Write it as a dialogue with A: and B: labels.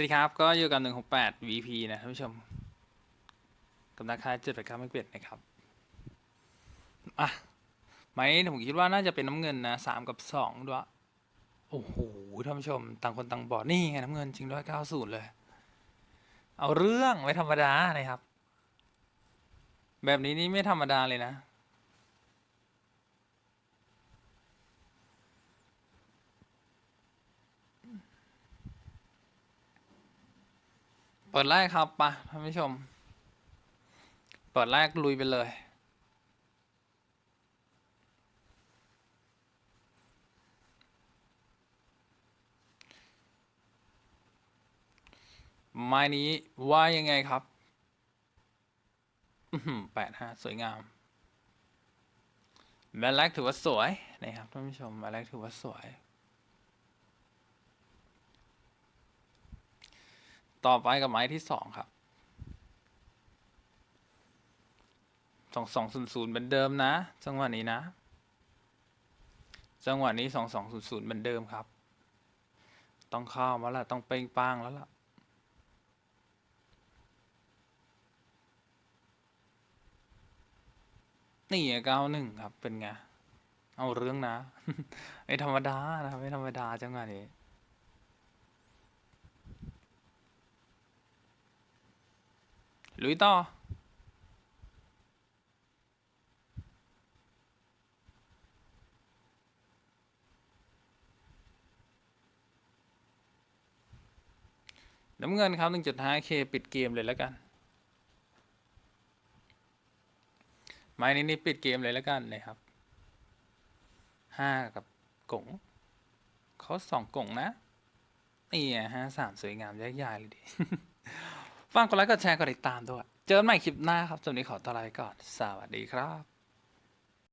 A: วัสดีครับ ก็อยู่กับ 168 VP นะท่านผู้ชมกับราคา7 8 9ไม่เปลี่ยนนะครับ อะ ไหมผมคิดว่าน่าจะเป็นน้ำเงินนะสามกับสองด้วย โอ้โหท่านผู้ชม ต่างคนต่างบอกนี่ไงน้ำเงินจริงด้วย90 เลย เอาเรื่องไม่ธรรมดานะครับ แบบนี้นี่ไม่ธรรมดาเลยนะ เปิดแรกครับปะท่านผู้ชม เปิดแรกลุยไปเลยไม้นี้ว่ายังไงครับแปดห้าสวยงามแบนแรกถือว่าสวยนะครับท่านผู้ชมแบนแรกถือว่าสวย ต่อไปกับไม้ที่สองครับสองสองศูนย์ศูนย์เหมือนเดิมนะ จังหวะนี้นะ จังหวะนี้สองสองศูนย์ศูนย์เหมือนเดิมครับ ต้องเข้ามาละต้องเป้งป้างแล้วล่ะนี่เก้าหนึ่งครับ เป็นไง เอาเรื่องนะ ไม่ธรรมดานะไม่ธรรมดาจังหวะนี้ ลุยต่อ น้ำเงินครับ 1.5k ปิดเกมเลยแล้วกัน ไม้นี้นี่ปิดเกมเลยแล้วกันนะครับห้ากับกงเขาสองกงนะนี่อะห้าสามสวยงามแยกย้ายเลยดิ ฟังกดไลค์กดแชร์กดติดตามด้วย เจอกันใหม่คลิปหน้าครับสำหรับวันนี้ขอตัวลาไปก่อน สวัสดีครับ